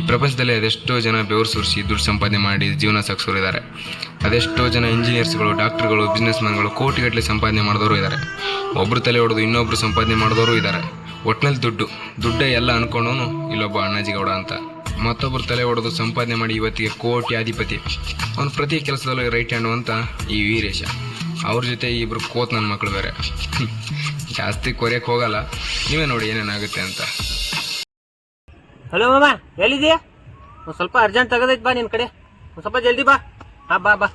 ಈ ಪ್ರಪಂಚದಲ್ಲಿ ಅದೆಷ್ಟೋ ಜನ ಬೆವರು ಸುರಿಸಿ ದುಡ್ಡು ಸಂಪಾದನೆ ಮಾಡಿ ಜೀವನ ಸಾಗಿಸೋರು ಇದ್ದಾರೆ ಅದೆಷ್ಟೋ ಜನ ಇಂಜಿನಿಯರ್ಸ್ಗಳು, ಡಾಕ್ಟರ್ಗಳು ಬಿಸ್ನೆಸ್ ಮ್ಯಾನ್ಗಳು ಕೋಟಿಗಟ್ಟಲೆ ಸಂಪಾದನೆ ಮಾಡಿದವರು ಇದ್ದಾರೆ. ಒಬ್ಬರು ತಲೆ ಹೊಡೆದು ಇನ್ನೊಬ್ರು ಸಂಪಾದನೆ ಮಾಡಿದವರು ಇದ್ದಾರೆ. ಒಟ್ನಲ್ಲಿ ದುಡ್ಡು, ದುಡ್ಡೇ ಎಲ್ಲ ಅನ್ಕೊಂಡವನು ಇಲ್ಲೊಬ್ಬ ಅಣ್ಣಾಜಿಗೌಡ ಅಂತ. ಮತ್ತೊಬ್ಬರು ತಲೆ ಹೊಡೆದು ಸಂಪಾದನೆ ಮಾಡಿ ಇವತ್ತಿಗೆ ಕೋಟಿ ಅಧಿಪತಿ ಅವನು ಪ್ರತಿ ಕೆಲಸದಲ್ಲೂ ರೈಟ್ ಹ್ಯಾಂಡು ಅಂತ ಈ ವೀರೇಶ. ಅವ್ರ ಜೊತೆ ಇಬ್ಬರು ಕೋತ್ ನನ್ನ ಮಕ್ಕಳು ಬೇರೆ. ಜಾಸ್ತಿ ಕೊರೆಯಕ್ಕೆ ಹೋಗಲ್ಲ. ನೀವೇ ನೋಡಿ ಏನೇನಾಗುತ್ತೆ ಅಂತ. ಹಲೋ ಮಾಮ ಎಲ್ಲಿದೀಯ ಒಂದು ಸ್ವಲ್ಪ ಅರ್ಜೆಂಟ್ ತೆಗೆದೈತೆ ಬಾ ನಿನ್ನ ಕಡೆ. ಒಂದು ಸ್ವಲ್ಪ ಜಲ್ದಿ ಬಾ. ಹಾ, ಬಾ ಬಾ.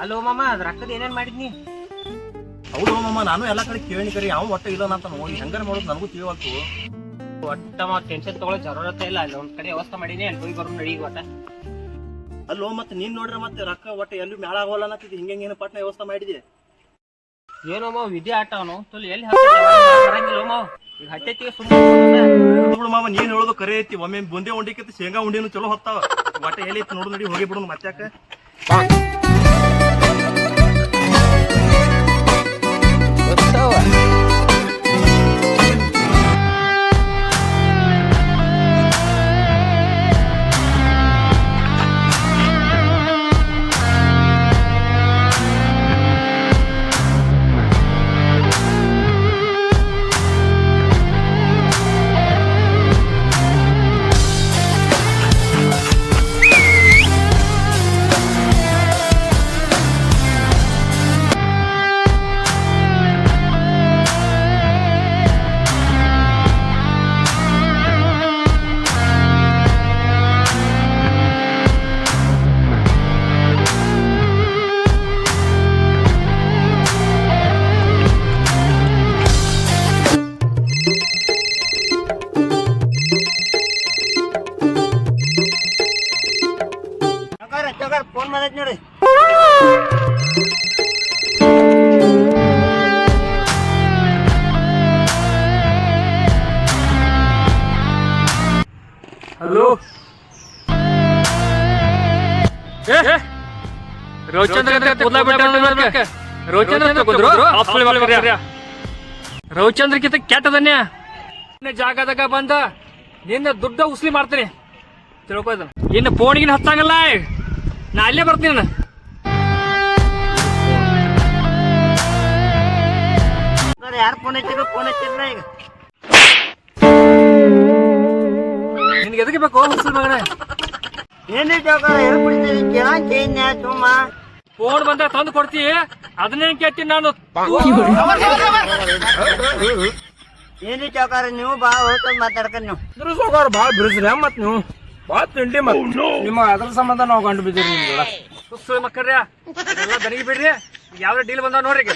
ಹಲೋ ಮಾಮ ಅದ್ರ ರೊಕ್ಕದ ಏನೇನ್ ಮಾಡಿದ್ನಿ? ಹೌದು ಮಾಮ ನಾನು ಎಲ್ಲ ಕಡೆ ಕೇಳಿ ಕರಿ ಯಾವ ಒಟ್ಟ ಇಲ್ಲ ಅಂತ ನೋಡಿ. ಹೆಂಗಾರ ಮಾಡೋದು ನನಗೂ ತಿಳಿವಲ್ತು. ಒಟ್ಟ ಟೆನ್ಷನ್ ತಗೊಳ್ಳೋ ಜರೂರತ್ತೆ ಇಲ್ಲ ಅಲ್ಲಿ ಒಂದ್ ಕಡೆ ವ್ಯವಸ್ಥೆ ಮಾಡೀನಿ ಅಲ್ಲಿ ಹೋಗಿ ಬರೋ ನಡಿ ಒಟ್ಟ. ಅಲ್ಲೋ ಮತ್ತೆ ನೀನ್ ನೋಡ್ರೆ ಮತ್ತೆ ರೊಕ್ಕ ಒಟ್ಟ ಎಲ್ಲೂ ಮೇಳ ಆಗೋಲ್ಲ ಅನ್ನತ್ತಿದ್ದೆ ಹಿಂಗೆ ಹಿಂಗೇನು ಪಟ್ನ ವ್ಯವಸ್ಥೆ ಮಾಡಿದೆ ಏನೋ ಮಾವ ವಿಧಿ ಆಟ ಅವನು ತುಲ್ ಎಲ್ಲಿ ಬರಂಗಿಲ್ಲ ಮಾವ. ಈಗ ಸುಮ್ಮನೆ ನೋಡು ನೀನ್ ಹೇಳೋದು ಕರೆ ಐತಿ ಒಮ್ಮೆ ಬುಂದೆ ಉಂಡಿಕತ್ತಿ ಶೇಂಗಾ ಉಂಡಿನೂ ಚಲೋ ಹೊತ್ತಾವ. ಒಟ್ಟ ಎಲ್ಲಿ ನೋಡು ನಡಿ ಹೋಗಿ ಬಿಡೋಣ ಮತ್ತೆ Oh. ಹಲೋ? ರವಿಚಂದ್ರ ರವಿಚಂದ್ರ ಬಿಟ್ಟ ರವಿಚಂದ್ರ ತಗೊಂಡ್ರು ರವಿಚಂದ್ರಕ್ಕಿಂತ ಕೆಟ್ಟದನ್ಯ ನಿನ್ನ ಜಾಗದಾಗ ಬಂದ ನಿನ್ನ ದುಡ್ಡ ಉಸ್ಲಿ ಮಾಡ್ತೀನಿ. ತಿಳ್ಕೊ ಇದನ್ನ. ಇನ್ನು ಫೋನಿಗಿನ ಹತ್ತಂಗಲ್ಲ ನಾ ಅಲ್ಲೇ ಬರ್ತೀನಿ ನಾನು. ಯಾರು ಫೋನ್ ಹಚ್ಚಿದ್ರು ಫೋನ್ ಹಚ್ಚಿದ್ರ ಈಗ. ನಿನ್ಗೆ ಎದಕ್ಕೆ ಬೇಕು? ಹುಸ್ಲಿ ಮಗನೇ. ಎಲ್ಲಿ ಕೇಳ್ನ್ಯಾ ಸುಮ್ಮ? ಫೋನ್ ಬಂದ ತಂದು ಕೊಡ್ತಿ. ಅದನ್ನೇನ್ ಕೇಳ್ತೀನಿ ನಾನು? ಏನ್ರಿ ಚೌಕಾರ ನೀವು ಬಾ ಹೋಗ್ತದ ಮಾತಾಡ್ಕೊಂಡು ನೀವು. ಇದ್ರ ಸೋಗಾರ ಭಾಳ ಬಿಡಿಸ್ರಿ ಮತ್ ನೀವು? ಭಾಳ ತಿಂಡಿ ಮತ್ ನಿಮ್ಮ ಅದ್ರ ಸಂಬಂಧ ನಾವು ಗಂಡು ಬಿದ್ದೀರಿ ನಿಮ್ಗೆ ಹುಸ್ಲಿ ಮಕ್ಕಳ್ರಿ ಎಲ್ಲ ದನಿಗೆ ಬಿಡ್ರಿ. ಯಾವ್ದು ಡೀಲ್ ಬಂದ ನೋಡ್ರಿ ಈಗ.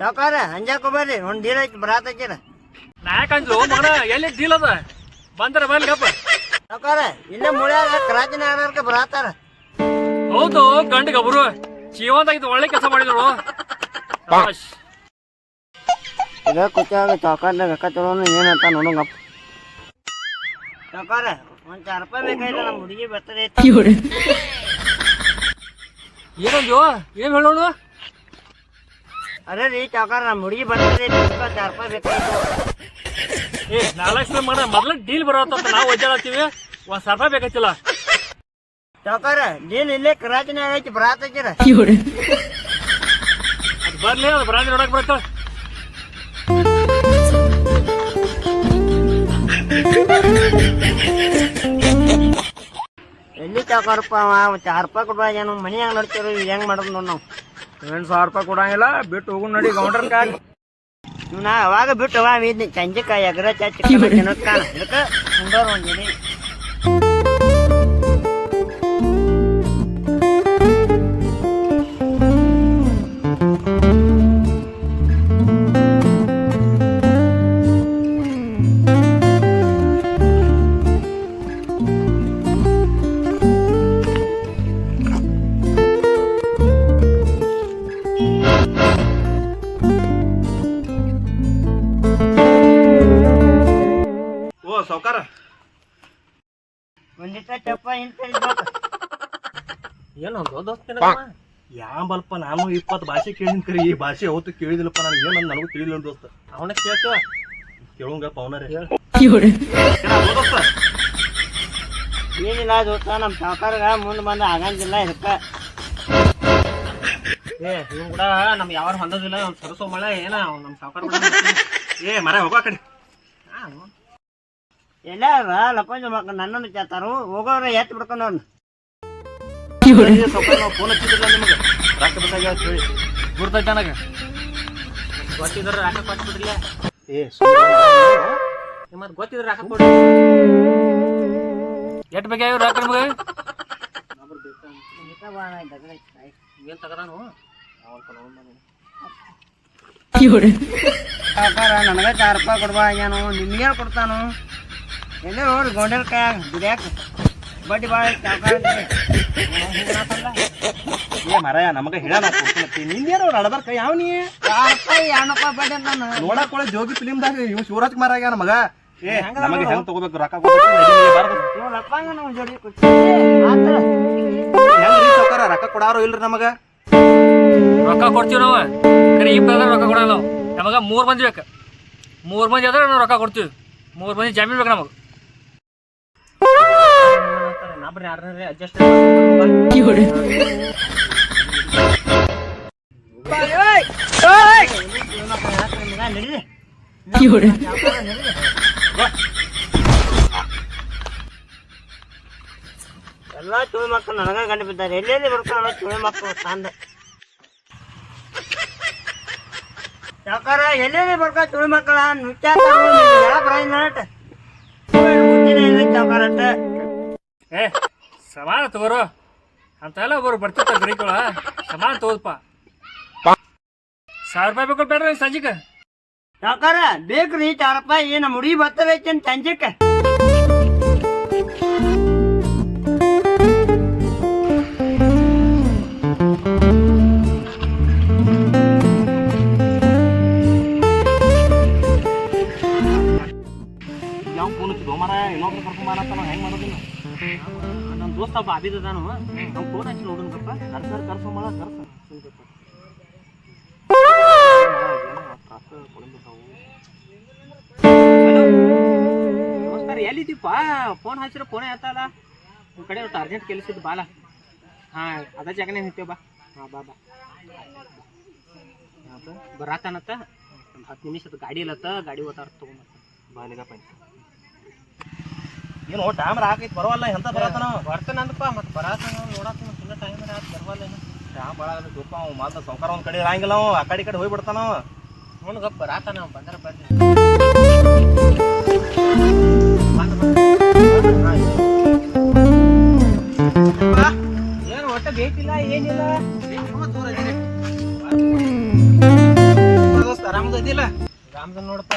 ಚೌಕಾರ ಅಂಜಾಕ ಬರ್ರಿ ಒಂದ್ ಡೀಲ್ ಐತಿ ಬರಾತ್ ಹಚ್ಚಿರ. ನಾ ಯಾಕಂದ್ಲು ಮಗನ ಎಲ್ಲಿ ಡೀಲ್ ಅದ? ಬಂದ್ರ ಬಂದ್ ಗಪ್ಪ. ಇನ್ನ ಇಲ್ಲೇ ಮುಳ್ಯಾಗ ಹೌದು ಗಂಡ ಗಬ್ರು ಜೀವಂತ ಇದು ಒಳ್ಳೆ ಕೆಲಸ ಮಾಡಿದ್ರು. ಏನೋ ಇದ ರೊಕ್ಕ ತಗೊಳೋನು ಏನಂತ ನೋಡಂಗಪ್ಪ ಚೌಕಾರ ಒಂದ್ ಚಾರ್ ರೂಪಾಯಿ ಬೇಕಾಯ್ತು ನಮ್ಮ ಹುಡುಗಿ ಬರ್ತದೆ ಏನ್ ಹೇಳೋಣ ಅದೇ ರೀ ಚೌಕಾರ ನಮ್ಮ ಹುಡುಗಿ ಬರ್ತದೆ ಚಾರ್ಪಾಯಿ ಬೇಕಾಯ್ತು. ಏ ನಾಲ್ಕು ಮಾಡ ಮೊದ್ಲ ಡೀಲ್ ಬರೋತ್ತ ನಾವು ಒಜ್ಜಾಡತ್ತೀವಿ. ಒಂದ್ ಸರ್ಪ ಬೇಕತ್ತಿಲ್ಲ ಚೌಕಾರ ಡೀಲ್ ಇಲ್ಲೇ ಕ್ರಾಂತಿನಾಗ ಐತಿ ಬರಾತ್ ಹಚ್ಚಿರ ಅದ್ ಬರ್ಲಿ ಅದು ಬರಾಂಡಿ ನೋಡಕ್ ಬರತ್ತ ಎಲ್ಲಿ ಚೌಕಾರಪ್ಪ ಅವ? ಚಾರ್ ರೂಪಾಯಿ ಕೊಡುವ ಏನು ಮನಿ ಹೆಂಗ್ ನೋಡ್ತೀವಿ ಹೆಂಗ್ ಮಾಡೋದು ನೋಡ್ ನಾವು. ಎಂಟು ಸಾವಿರ ರೂಪಾಯಿ ಕೊಡಂಗಿಲ್ಲ ಬಿಟ್ಟು ಹೋಗು ನಡಿ ಗೌಂಡ್ರ ಇವ್ ನಾ ಅವಾಗ ಬಿಟ್ಟು ಅವಾಗ ಇದ್ನಿ ಸಂಜೆಕಾಯಿ ಎಗ್ರ ಚಚ್ಚಿ ಕಾಣ ಇದಕ್ಕೆ ಸುಂದರ ಒಂದ್ ಏನು ದೋಸ್ತ ಯಾ ಬಲ್ಪ ನಾನು ಇಪ್ಪತ್ತು ಭಾಷೆ ಕೇಳಿನ ಕರಿ ಈ ಭಾಷೆ ಅವತ್ತು ಕೇಳಿದಿಲ್ಲಪ್ಪ ನನಗೆ ಏನು ನನಗೂ ತಿಳಿಲಿಲ್ಲ ದೋಸ್ತ. ಅವನ ಕೇಳ್ತ ಕೇಳುಂಗಪ್ಪ ಪವನರ ದೋಸ್ತ? ಏನಿಲ್ಲ ದೋಸ್ತ ನಮ್ಮ ಸಾವುಕಾರಗ ಮುಂದೆ ಬಂದ ಆಗಂಗಿಲ್ಲ ಇದಕ್ಕ. ಏ ಇವ್ ಕೂಡ ನಮ್ ಯಾವಾರ ಹೊಂದೋದಿಲ್ಲ ಅವ್ನ್ ಸರಸೋ ಮಳೆ ಏನ ಅವ್ನ್ ನಮ್ ಸಾವುಕಾರ ಏ ಮರ ಹೋಗೋ ಕಡೆ. ಕಡೆ ಎಲ್ಲ ಲಪಂಜ ಮಕ್ಕಳು ನನ್ನನ್ನು ಕೇಳ್ತಾರು? ಹೋಗೋರ ಎತ್ ಬಿಡ್ಕೊಂಡು ಅವ್ನು ಫೋನ್ ಹಚ್ಚಿದ್ರಲ್ಲ ನಿಮಗೆ? ರೊಕ್ಕ ಬೇಕಾಗ್ಯಾವ ಹೇಳಿ ಗುರ್ತೈತೆ ನನಗೆ. ಗೊತ್ತಿದ್ರ ರಾಕ ಕೊಟ್ಬಿಡ್ರಿಲ್ಲ ಏ ಮತ್ ಗೊತ್ತಿದ್ರ ರಾಕ ಕೊಡ್ರಿ ಎಷ್ಟು ಬೇಕಾಗ್ಯಾವ ರೊಕ್ಕ ನಿಮಗೆ? ಏನು ತಗದಾನು ನನಗೆ ಚಾರ್ ರೂಪಾಯಿ ಕೊಡ್ಬಾ ಆಗ್ಯಾನು ನಿಮ್ಗೆ ಕೊಡ್ತಾನು. ಎಲ್ಲೇ ನೋಡಿ ಗೊಂಡಲ್ ದುಡ್ಯಾಕ ಬಡ್ಡಿ ಭಾಳ ಏ ಮರ ನಮಗ ಹೇಳ ನಿಂದೇನೋ ನಡಬಾರ್ಕ ಯಾವ ನೀ? ರೂಪಾಯಿ ಬಡ್ಡಿ ನಾನು? ನೋಡಕ್ ಒಳ್ಳೆ ಜೋಗಿ ಫಿಲಿಮ್ದಾಗ ಇವ್ ಶಿವರಾಜ್ ಕುಮಾರ್ ಆಗ್ಯಾನ ಮಗ. ಏ ನಮಗೆ ಹೆಂಗ್ ತಗೋಬೇಕು? ರೊಕ್ಕ ರೊಕ್ಕ ಕೊಡಾರೋ ಇಲ್ರಿ ನಮಗ? ರೊಕ್ಕ ಕೊಡ್ತೀವಿ ನಾವು. ಕರೆ ಇಬ್ಬರ ರೊಕ್ಕ ಕೊಡಲ್ಲ ನಾವು. ನಮಗೆ ಮೂರು ಮಂದಿ ಬೇಕು. ಮೂರು ಮಂದಿ ಆದ್ರೆ ನಾವು ರೊಕ್ಕ ಕೊಡ್ತೀವಿ. ಮೂರು ಮಂದಿ ಜಾಮೀನು ಬೇಕು ನಮಗೆ. ಯಾರನ್ನ ಅಡ್ಜಸ್ಟ್ ಎಲ್ಲ ತುಳಿ ಮಕ್ಕಳು ನನಗ ಗಂಡು ಬಿದ್ದಾರೆ ಎಲ್ಲೆಲ್ಲಿ ಬರ್ಕ ತುಳಿ ಮಕ್ಕಳು ತಂದೆ? ಯಾಕಾರ ಎಲ್ಲೆಲ್ಲಿ ಬರ್ಕ ತುಳಿ ಮಕ್ಕಳ? ನೃತ್ಯ ಚೌಕಾರಟ್ಟ ಏ ಸಮಾನ ತಗೋರು. ಅಂತೆಲ್ಲ ಒಬ್ಬರು ಬರ್ತಿರ್ತಾರೆ ಗರಿಕೊಳ ಸಮಾನ ತಗೋದಪ್ಪ ಸಾವಿರ ರೂಪಾಯಿ ಬೇಕು ಬೇಡ್ರಿ ಸಂಜಿಕ ಯಾಕಾರ? ಬೇಕ್ರಿ ಸಾವಿರ ರೂಪಾಯಿ. ಏನು ಮುಡಿ ಬತ್ತಲೈತಿ ಸಂಜಿಕ ಫೋನ್ ಹಚ್ಚಿದ್ವು ಮರ ಇನ್ನೊಬ್ರು ಕರ್ಕೊಂಡ್ ಹೆಂಗ್ ಮಾಡೋದಿಲ್ಲ ನಮ್ ದೋಸ್ತ ಒಬ್ಬ ಅಭಿದ ಅದಾನು ಅವ್ನ್ ಫೋನ್ ಹಚ್ಚಿ ನೋಡುನ್ಗಪ್ಪ ಕರ್ಸರ್ ಕರ್ಸೋ ಮಳ ಕರ್ಸ ನಮಸ್ಕಾರ ಎಲ್ಲಿದ್ದೀಪ ಫೋನ್ ಹಚ್ಚಿರ ಫೋನೇ ಎತ್ತಲ್ಲ ನಿಮ್ ಕಡೆ ಒಟ್ಟು ಅರ್ಜೆಂಟ್ ಕೆಲಸ ಬಾಲ ಹಾ ಅದ ಜಾಗನೇ ನಿಂತೇವ್ ಬಾ ಹಾ ಬಾ ಬಾ ಬರಾತನತ್ತ ಒಂದು ಹತ್ತು ನಿಮಿಷದ ಗಾಡಿ ಇಲ್ಲತ್ತ ಗಾಡಿ ಓದಾರ ತಗೊಂಬತ್ತ ಬಾಲಿಗಪ್ಪ ಏನು ಟ್ಯಾಮ್ರ ಹಾಕೈತಿ ಬರೋಲ್ಲ ಎಂತ ಬರತ್ತಾನ. ಬರ್ತಾನಂದಪ್ಪ ಮತ್ತೆ ಬರಾತನ ನೋಡಾತ ಸುಮ್ಮನೆ ಟೈಮ್ ಆತ್ ಬರ್ವಲ್ಲ ಟ್ಯಾಮ್ ಭಾಳ ಆಗತ್ತೆ ಅವ್ ಮಾಲ್ದ ಸೌಕಾರ ಒಂದು ಕಡೆ ಇರಂಗಿಲ್ಲ ಅವ ಆ ಕಡೆ ಕಡೆ ಹೋಗಿ ಬಿಡ್ತಾನ ಅವ ನೋಡ್ಗಪ್ಪ ಬರಾತನ ಅವ ಬಂದ್ರ ಬರ್ರಿ ಏನು ಒಟ್ಟ ಬೇಕಿಲ್ಲ ಏನಿಲ್ಲ? ಆರಾಮದಿಲ್ಲ ಆರಾಮದ ನೋಡಪ್ಪ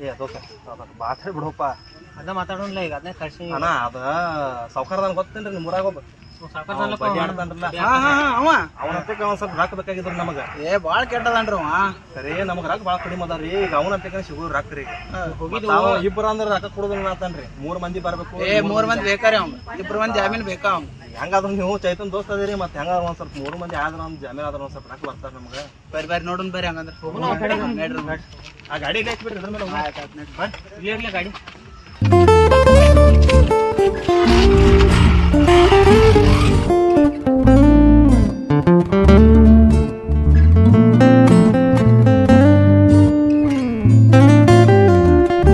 ಏ ದೋಸ್ತ ಮಾತಾಡಿ ಬಿಡಪ್ಪ. ಅದ ಮಾತಾಡೋಣ ಈಗ ಅದನ್ನೇ ಕಳ್ಸಿ. ಅಣ್ಣ ಅದ ಸೌಕಾರದನ್ ಗೊತ್ತೇನ್ರಿ ನಿಮ್ ಊರಾಗ ಒಬ್ಬ. ಸಾವ್ಕಾರ್ದಲ್ಲಪ್ಪ ಬಡ್ಡಿ ಅವ. ಆಡ್ತಾನ್ರಲ್ಲ ಹಾ ಹಾ ಹಾ ಅವ ಒಂದ್ ಸ್ವಲ್ಪ ರೊಕ್ಕ ಬೇಕಾಗಿದ್ರು ನಮಗ. ಏ ಬಾಳ ಕೆಟ್ಟದನ್ರಿ ಅವ ಸರಿ ನಮಗ್ ರೊಕ್ಕ ಭಾಳ ಕಡಿಮೆ ಅದಾರಿ ಈಗ ಅವನ ಹತ್ತಕ್ಕೆ ಸಿಗೋ ರೊಕ್ಕ ರೀ ಹೋಗಿದ್ವು. ಅವ ಇಬ್ಬರ ಅಂದ್ರ ರೊಕ್ಕ ಕೊಡೋದಿಲ್ಲ ಆತನ್ರಿ ಮೂರ್ ಮಂದಿ ಬರ್ಬೇಕು ಏ ಮೂರ್ ಮಂದಿ ಬೇಕಾರಿ ಅವ್ನು. ಇಬ್ರು ಮಂದಿ ಜಾಮೀನ್ ಬೇಕಾ ಅವ್ ಹೆಂಗಾದ್ರು ನೀವು ಚೈತನ್ ದೋಸ್ತ ಅದೀರಿ ಮತ್ತೆ ಹೆಂಗಾದ್ರೂ ಒಂದ್ ಸ್ವಲ್ಪ ಮೂರು ಮಂದಿ ಆದ್ರ ಒಂದ್ ಜಾಮೀನ್ ಆದ್ರ ಒಂದ್ ಸ್ವಲ್ಪ ರೊಕ್ಕ ಬರ್ತಾರ ನಮಗ. ಬರ್ರಿ ಬರ್ರಿ ನೋಡೋಣ ಬರ್ರಿ ಹಂಗಂದ್ರೆ. ಆ ಗಾಡಿ ಇಲ್ಲ ಬಿಡ್ರಿ ಅದ್ರ ಮೇಲೆ ಹೋಗೋಣ. ಇಲ್ಲೇ ಇರ್ಲಿ ಗಾಡಿ